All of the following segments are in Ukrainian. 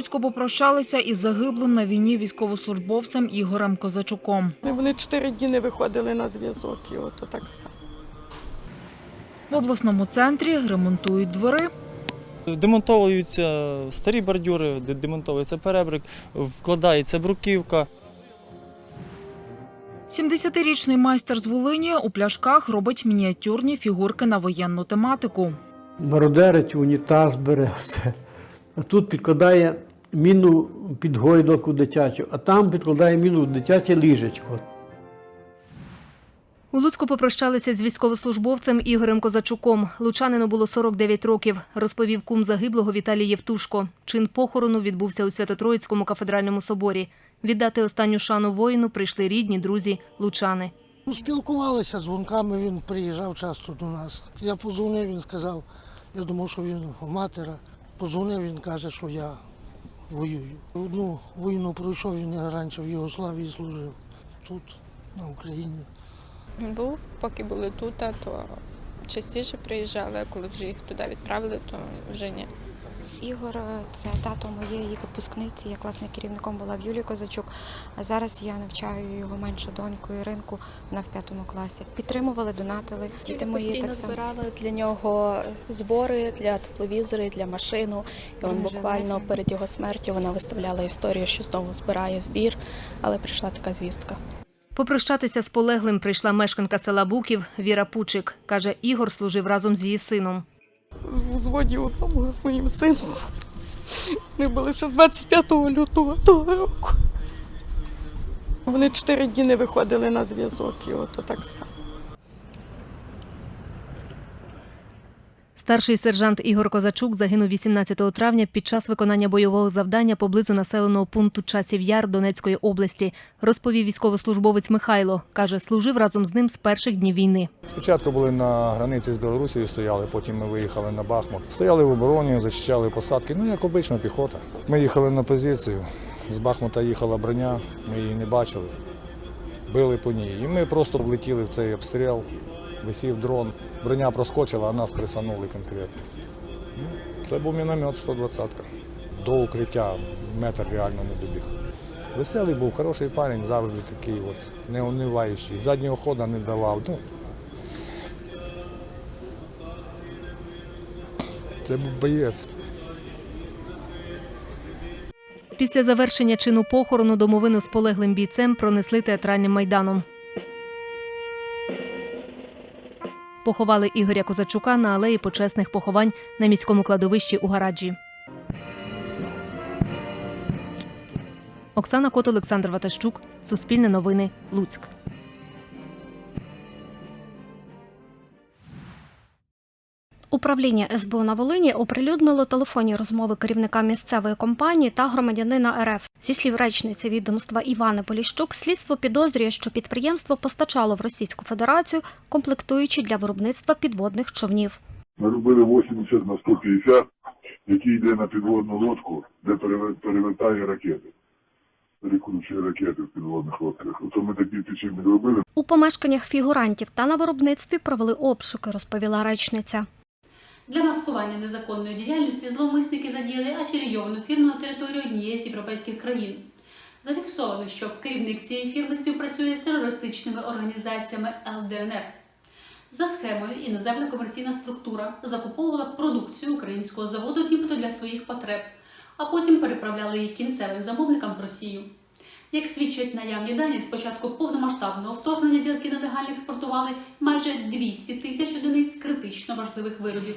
Луцьку попрощалися із загиблим на війні військовослужбовцем Ігорем Козачуком. Вони чотири дні не виходили на зв'язок, і от так стало. В обласному центрі ремонтують двори. Демонтовуються старі бордюри, де- демонтовується перебрик, вкладається бруківка. 70-річний майстер з Волині у пляшках робить мініатюрні фігурки на воєнну тематику. мародерить, унітаз бере все. А тут підкладає міну під гойдалку дитячу, а там підкладає міну в дитяче ліжечко. У Луцьку попрощалися з військовослужбовцем Ігорем Козачуком. Лучанину було 49 років, розповів кум загиблого Віталій Євтушко. Чин похорону відбувся у Свято-Троїцькому кафедральному соборі. Віддати останню шану воїну прийшли рідні, друзі, лучани. Ну, спілкувалися дзвонками, він приїжджав часто до нас. Я позвонив, він сказав, я думав, що він у матера. Позвонив, він каже, що я воюю. Одну війну пройшов, він раніше в Єгославії служив. Тут, на Україні. Був, поки були тут, то частіше приїжджали, а коли вже їх туди відправили, то вже ні. Ігор е, це тато моєї випускниці. Я класним керівником була в Юлії Козачук. А зараз я навчаю його меншу доньку Іринку. Вона в п'ятому класі. Підтримували, донатили. Діти мої Постійно так само. збирали для нього збори для тепловізори, для машину. І Бронежилети. буквально перед його смертю вона виставляла історію, що знову збирає збір, але прийшла така звістка. Попрощатися з полеглим прийшла мешканка села Буків Віра Пучик. Каже, Ігор служив разом з її сином. В взводі одному з моїм сином. Вони були ще з 25 лютого того року. Вони чотири дні не виходили на зв'язок, і от так стало. Старший сержант Ігор Козачук загинув 18 травня під час виконання бойового завдання поблизу населеного пункту Часів Яр Донецької області, розповів військовослужбовець Михайло. Каже, служив разом з ним з перших днів війни. Спочатку були на границі з Білорусією стояли, потім ми виїхали на Бахмут. Стояли в обороні, зачищали посадки, ну як обична піхота. Ми їхали на позицію, з Бахмута їхала броня, ми її не бачили, били по ній. І ми просто влетіли в цей обстріл, висів дрон, броня проскочила, а нас присанули конкретно. Ну, Це був міномет 120-ка. До укриття метр реально не добіг. Веселий був, хороший парень, завжди такий от, неуниваючий. Заднього хода не давав. Ну, Це був боєць. Після завершення чину похорону домовину з полеглим бійцем пронесли театральним майданом. Поховали Ігоря Козачука на алеї почесних поховань на міському кладовищі у гараджі. Оксана Кот, Олександр Ватащук. Суспільне новини. Луцьк. Управління СБУ на Волині оприлюднило телефонні розмови керівника місцевої компанії та громадянина РФ. Зі слів речниці відомства Івани Поліщук, слідство підозрює, що підприємство постачало в Російську Федерацію комплектуючі для виробництва підводних човнів. Ми робили 80 на 150, який йде на підводну лодку, де перевертає ракети. Перекручує ракети в підводних лодках. Ото ми такі підшипник робили. У помешканнях фігурантів та на виробництві провели обшуки, розповіла речниця. Для маскування незаконної діяльності зловмисники задіяли афілійовану фірму на території однієї з європейських країн. Зафіксовано, що керівник цієї фірми співпрацює з терористичними організаціями ЛДНР. За схемою іноземна комерційна структура закуповувала продукцію українського заводу нібито для своїх потреб, а потім переправляла її кінцевим замовникам в Росію. Як свідчать наявні дані, з початку повномасштабного вторгнення ділки нелегально експортували майже 200 тисяч одиниць критично важливих виробів.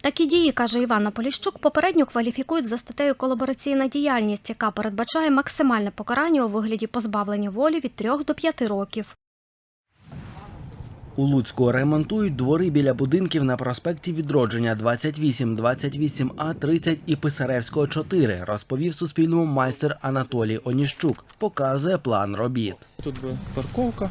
Такі дії, каже Івана Поліщук, попередньо кваліфікують за статтею колабораційна діяльність, яка передбачає максимальне покарання у вигляді позбавлення волі від 3 до 5 років. У Луцьку ремонтують двори біля будинків на проспекті Відродження 28, 28А, 30 і Писаревського 4, розповів Суспільному майстер Анатолій Оніщук. Показує план робіт. Тут би парковка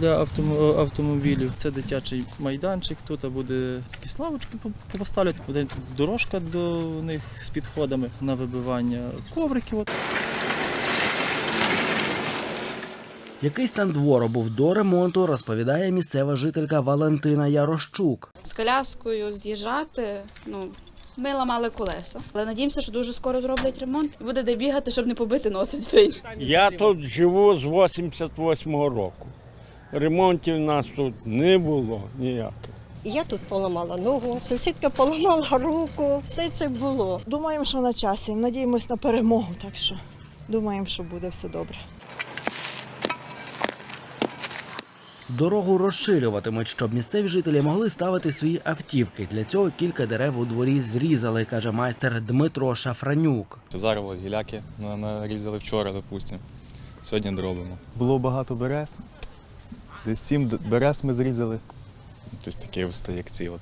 для автом- автомобілів. Це дитячий майданчик. Тут буде якісь лавочки поставлять. Буде тут дорожка до них з підходами на вибивання ковриків. Який стан двору був до ремонту, розповідає місцева жителька Валентина Ярощук. З коляскою з'їжджати, ну Ми ламали колеса, але надіємося, що дуже скоро зроблять ремонт і буде де бігати, щоб не побити носи дитині. Я тут живу з 88-го року. Ремонтів нас тут не було ніяких. Я тут поламала ногу, сусідка поламала руку, все це було. Думаємо, що на часі. Надіємось на перемогу, так що думаємо, що буде все добре. Дорогу розширюватимуть, щоб місцеві жителі могли ставити свої автівки. Для цього кілька дерев у дворі зрізали, каже майстер Дмитро Шафранюк. Зараз гіляки нарізали вчора, допустимо. Сьогодні доробимо. Було багато берез. Десь сім берез ми зрізали. Ось такі ось як ці от.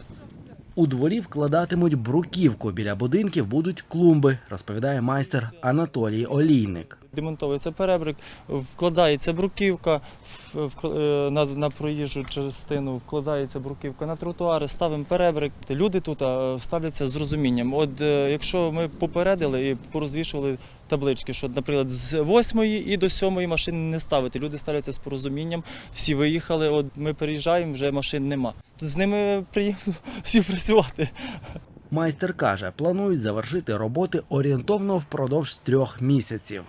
У дворі вкладатимуть бруківку. Біля будинків будуть клумби, розповідає майстер Анатолій Олійник. Демонтовується перебрик, вкладається бруківка е, на, на проїжджу частину, вкладається бруківка на тротуари, ставимо перебрик. Люди тут ставляться з розумінням. От е, якщо ми попередили і порозвішували таблички, що, наприклад, з 8 і до 7 машин не ставити. Люди ставляться з порозумінням, всі виїхали, от ми переїжджаємо, вже машин нема. З ними приємно співпрацювати. Майстер каже, планують завершити роботи орієнтовно впродовж трьох місяців.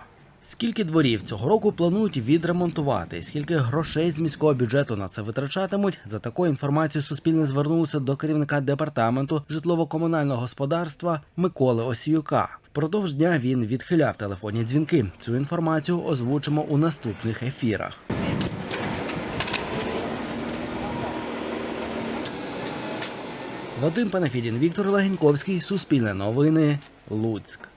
Скільки дворів цього року планують відремонтувати, скільки грошей з міського бюджету на це витрачатимуть? За такою інформацією Суспільне звернулося до керівника департаменту житлово-комунального господарства Миколи Осіюка. Впродовж дня він відхиляв телефонні дзвінки. Цю інформацію озвучимо у наступних ефірах. Вадим Панафідін, Віктор Легеньковський, Суспільне новини, Луцьк.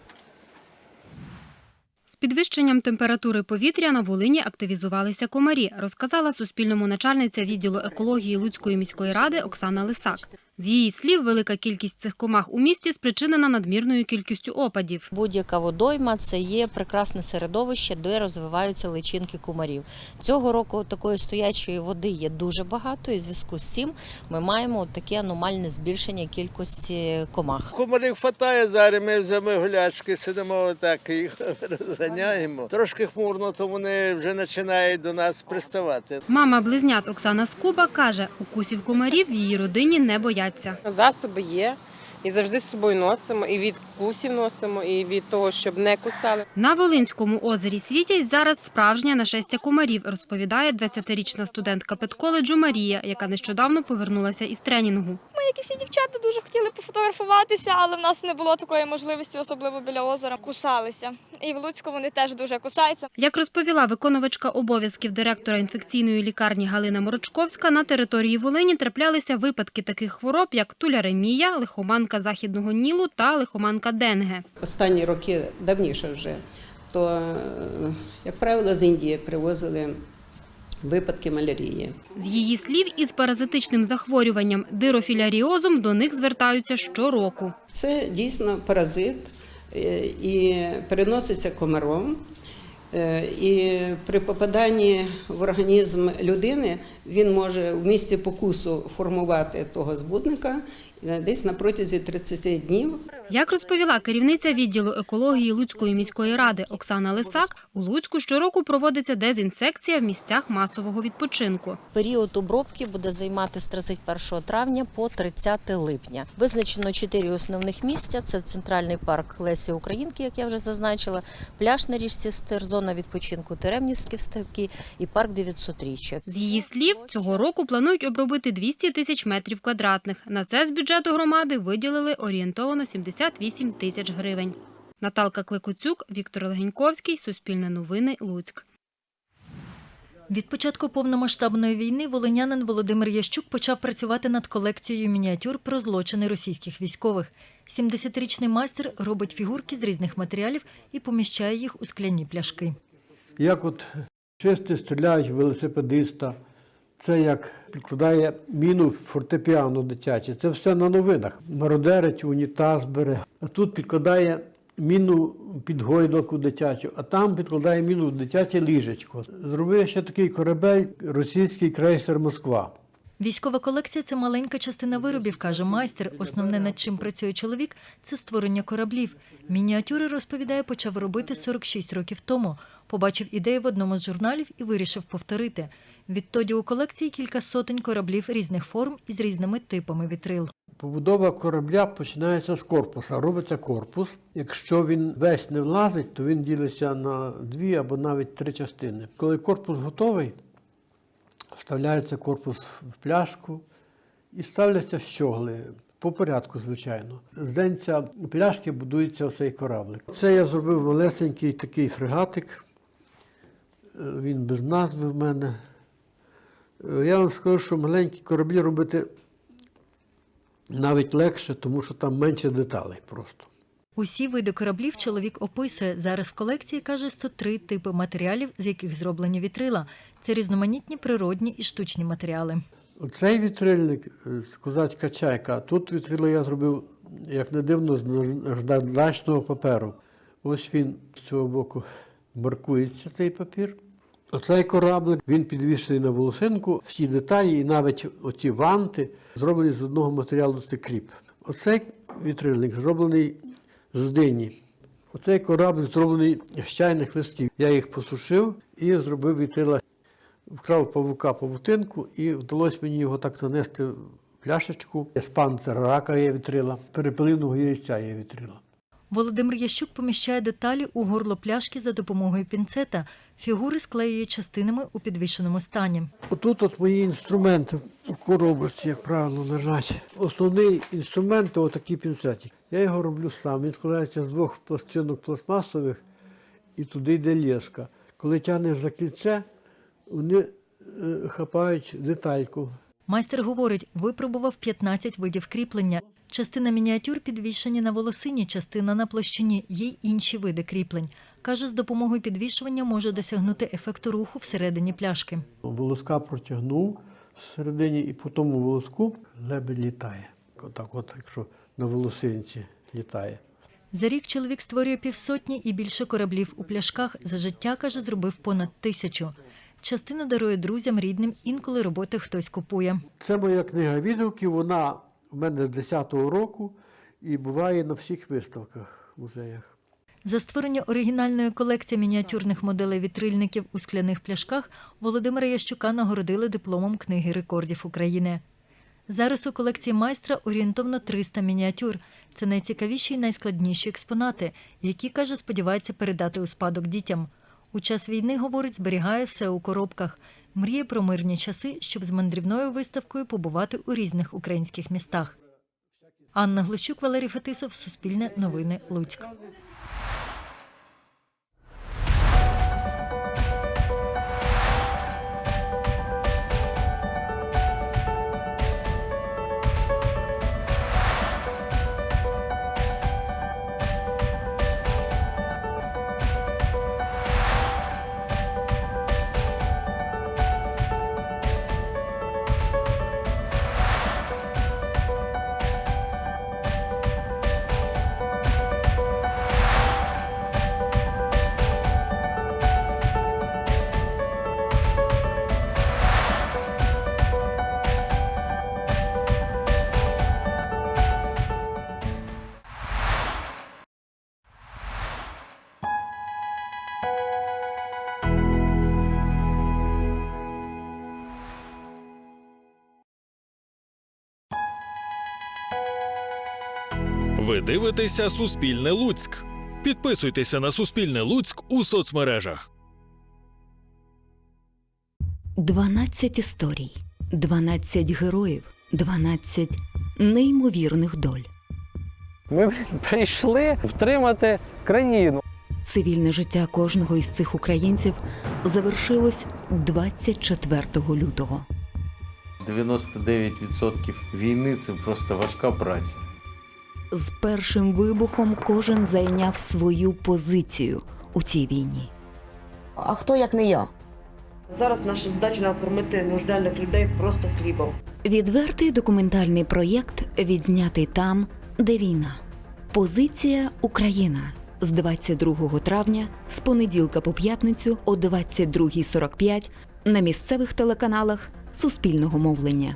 З підвищенням температури повітря на Волині активізувалися комарі, розказала Суспільному начальниця відділу екології Луцької міської ради Оксана Лисак. З її слів, велика кількість цих комах у місті спричинена надмірною кількістю опадів. Будь-яка водойма це є прекрасне середовище, де розвиваються личинки кумарів. Цього року такої стоячої води є дуже багато, і в зв'язку з цим ми маємо таке аномальне збільшення кількості комах. Комарів хватає зараз, ми вже ми гулячки сидимо отак їх розганяємо. Трошки хмурно, то вони вже починають до нас приставати. Мама близнят Оксана Скуба каже, укусів комарів в її родині не бояться. Засоби є. І завжди з собою носимо, і від кусів носимо, і від того, щоб не кусали. На Волинському озері світять зараз справжнє нашестя комарів, розповідає 20-річна студентка педколеджу Марія, яка нещодавно повернулася із тренінгу. Ми, як і всі дівчата, дуже хотіли пофотографуватися, але в нас не було такої можливості, особливо біля озера. Кусалися. І в Луцьку вони теж дуже кусаються. Як розповіла виконувачка обов'язків директора інфекційної лікарні Галина Морочковська, на території Волині траплялися випадки таких хвороб, як туляремія, лихоманка західного нілу та лихоманка денге. Останні роки давніше вже, то, е, як правило, з Індії привозили випадки малярії. З її слів, із паразитичним захворюванням дирофіляріозом до них звертаються щороку. Це дійсно паразит е, і переноситься комаром. Е, І при попаданні в організм людини він може в місці покусу формувати того збудника десь на протязі 30 днів. Як розповіла керівниця відділу екології Луцької міської ради Оксана Лисак, у Луцьку щороку проводиться дезінсекція в місцях масового відпочинку. Період обробки буде займати з 31 травня по 30 липня. Визначено чотири основних місця: це центральний парк Лесі Українки, як я вже зазначила, пляж на річці Стир, зона відпочинку Теремнівські ставки і парк 900-річчя. З її слів, цього року планують обробити 200 тисяч метрів квадратних. На це з бюджету громади виділили орієнтовно 78 тисяч гривень. Наталка Кликоцюк, Віктор Легеньковський, Суспільне новини, Луцьк. Від початку повномасштабної війни волинянин Володимир Ящук почав працювати над колекцією мініатюр про злочини російських військових. 70-річний майстер робить фігурки з різних матеріалів і поміщає їх у скляні пляшки. Як от чисти стріляють велосипедиста, це як підкладає міну фортепіано дитяче. Це все на новинах. Мародерить, унітаз бере. А тут підкладає міну під гойдалку дитячу, а там підкладає міну в дитяче ліжечко. Зробив ще такий корабель російський крейсер Москва. Військова колекція це маленька частина виробів, каже майстер. Основне, над чим працює чоловік, це створення кораблів. Мініатюри, розповідає, почав робити 46 років тому. Побачив ідею в одному з журналів і вирішив повторити. Відтоді у колекції кілька сотень кораблів різних форм і з різними типами вітрил. Побудова корабля починається з корпуса. Робиться корпус. Якщо він весь не влазить, то він ділиться на дві або навіть три частини. Коли корпус готовий, вставляється корпус в пляшку і ставляться щогли. По порядку, звичайно. З денця пляшки будується цей кораблик. Це я зробив малесенький такий фрегатик. Е, Він без назви в мене. Е, Я вам скажу, що маленькі кораблі робити навіть легше, тому що там менше деталей просто. Усі види кораблів чоловік описує. Зараз в колекції каже 103 типи матеріалів, з яких зроблені вітрила. Це різноманітні природні і штучні матеріали. Оцей вітрильник, е, козацька чайка, тут вітрило я зробив, як не дивно, з наждачного паперу. Ось він з цього боку маркується цей папір. Оцей кораблик він підвішений на волосинку. Всі деталі і навіть оті ванти зроблені з одного матеріалу це кріп. Оцей вітрильник зроблений з дині. Оцей кораблик зроблений з чайних листів. Я їх посушив і зробив вітрила. Вкрав павука павутинку і вдалося мені його так занести в пляшечку. З панцира рака є вітрила, перепелиного яйця є вітрила. Володимир Ящук поміщає деталі у горло пляшки за допомогою пінцета. Фігури склеює частинами у підвішеному стані. Отут от мої інструменти в коробочці, як правило, лежать. Основний інструмент отакий пінцетик. Я його роблю сам. Він складається з двох пластинок пластмасових і туди йде леска. Коли тягнеш за кільце, вони е, хапають детальку. Майстер говорить, випробував 15 видів кріплення. Частина мініатюр підвішені на волосині, частина на площині. Є й інші види кріплень. Каже, з допомогою підвішування може досягнути ефекту руху всередині пляшки. Волоска протягнув всередині і по тому волоску лебедь літає. Отак, от, якщо на волосинці літає. За рік чоловік створює півсотні і більше кораблів у пляшках. За життя, каже, зробив понад тисячу. Частину дарує друзям, рідним, інколи роботи хтось купує. Це моя книга відгуків. Вона в мене з 10-го року і буває на всіх виставках музеях. За створення оригінальної колекції мініатюрних моделей вітрильників у скляних пляшках Володимира Ящука нагородили дипломом книги рекордів України. Зараз у колекції майстра орієнтовно 300 мініатюр. Це найцікавіші і найскладніші експонати, які, каже, сподівається передати у спадок дітям. У час війни, говорить, зберігає все у коробках. Мріє про мирні часи, щоб з мандрівною виставкою побувати у різних українських містах. Анна Глущук, Валерій Фетисов, Суспільне новини, Луцьк. Ви дивитеся Суспільне Луцьк. Підписуйтеся на Суспільне Луцьк у соцмережах. 12 історій, 12 героїв, 12 неймовірних доль. Ми прийшли втримати країну. Цивільне життя кожного із цих українців завершилось 24 лютого. 99% війни це просто важка праця. З першим вибухом кожен зайняв свою позицію у цій війні. А хто як не я? Зараз наша задача накормити нужденних людей просто хлібом. Відвертий документальний проєкт відзнятий там, де війна. Позиція Україна з 22 травня з понеділка по п'ятницю о 22.45 на місцевих телеканалах Суспільного мовлення.